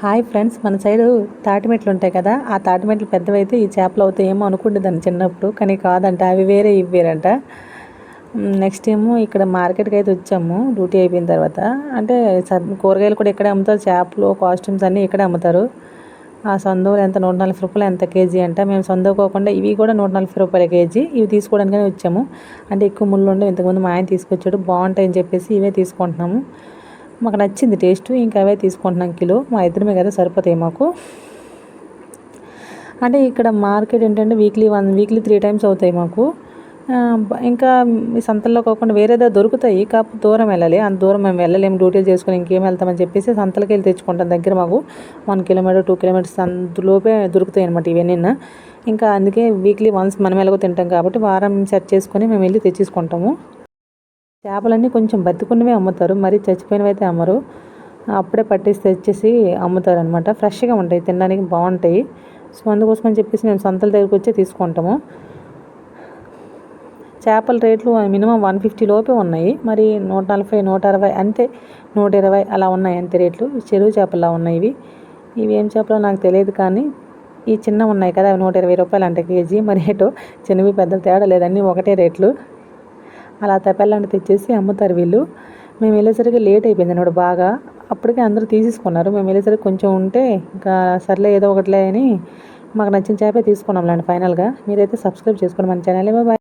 Hi friends మన side తాటిమెట్లు ఉంటాయి కదా ఆ తాటిమెట్లు పెద్దవైతే ఈ చేపలు అవుతాయేమో అనుకుంటుందని చిన్నప్పుడు కానీ కాదంట అవి వేరే ఇవి వేరంట నెక్స్ట్ ఏమో ఇక్కడ మార్కెట్కి అయితే వచ్చాము డ్యూటీ అయిపోయిన తర్వాత. అంటే కూరగాయలు కూడా ఇక్కడే అమ్ముతారు చేపలు కాస్ట్యూమ్స్ అన్నీ ఇక్కడే అమ్ముతారు. ఆ సందువులు ఎంత నూట నలభై రూపాయలు ఎంత కేజీ అంట. మేము సందుకోకుండా ఇవి కూడా నూట నలభై రూపాయల కేజీ ఇవి తీసుకోవడానికనే వచ్చాము. అంటే ఎక్కువ ముళ్ళు ఉండవు ఇంతకుముందు మా ఆయన తీసుకొచ్చాడు బాగుంటాయని చెప్పేసి ఇవే తీసుకుంటున్నాము. మాకు నచ్చింది టేస్ట్ ఇంకా అవే తీసుకుంటున్నాం కిలో. మా ఇద్దరమే కదా సరిపోతాయి మాకు. అంటే ఇక్కడ మార్కెట్ ఏంటంటే weekly one weekly three times అవుతాయి మాకు. ఇంకా మీ సంతల్లో కాకుండా వేరేదో దొరుకుతాయి కాకపోతే దూరం వెళ్ళాలి. అంత దూరం మేము వెళ్ళలేము డ్యూటీలు చేసుకుని ఇంకేం వెళ్తామని చెప్పేసి సంతలకి వెళ్ళి తెచ్చుకుంటాం దగ్గర మాకు. వన్ కిలోమీటర్ టూ కిలోమీటర్స్ అందులోపే దొరుకుతాయి అనమాట ఇవన్నీ ఇంకా అందుకే వీక్లీ వన్స్ మనం ఎలాగో తింటాం కాబట్టి వారం సెట్ చేసుకొని మేము వెళ్ళి తెచ్చేసుకుంటాము. చేపలన్నీ కొంచెం బతికున్నవే అమ్ముతారు. మరి చచ్చిపోయినవి అయితే అమ్మరు. అప్పుడే పట్టేసి తెచ్చేసి అమ్ముతారు అనమాట ఫ్రెష్గా ఉంటాయి. తినడానికి బాగుంటాయి. సో అందుకోసం అని చెప్పేసి మేము సొంతల దగ్గరికి వచ్చి తీసుకుంటాము. చేపల రేట్లు మినిమం వన్ ఫిఫ్టీ లోపే ఉన్నాయి. మరి నూట నలభై నూట అరవై అంతే నూట ఇరవై అలా ఉన్నాయి అంతే రేట్లు. చెరువు చేపల్లా ఉన్నాయి ఇవి. ఇవి ఏం చేపలో నాకు తెలియదు కానీ ఈ చిన్న ఉన్నాయి కదా అవి నూట ఇరవై రూపాయలు అంట కేజీ. మరి ఏటో చిన్నవి పెద్ద తేడా లేదన్నీ ఒకటే రేట్లు. అలా తెప్పాలంటే తెచ్చేసి అమ్ముతారు వీళ్ళు. మేము వెళ్ళేసరికి లేట్ అయిపోయింది అన్నమాట బాగా. అప్పటికే అందరూ తీసేసుకున్నారు. మేము వెళ్ళేసరికి కొంచెం ఉంటే ఇంకా సర్లే ఏదో ఒకటిలే అని మాకు నచ్చిన చేపే తీసుకున్నాం లేండి ఫైనల్గా. మీరైతే సబ్స్క్రైబ్ చేసుకోండి మన ఛానల్ బాయ్.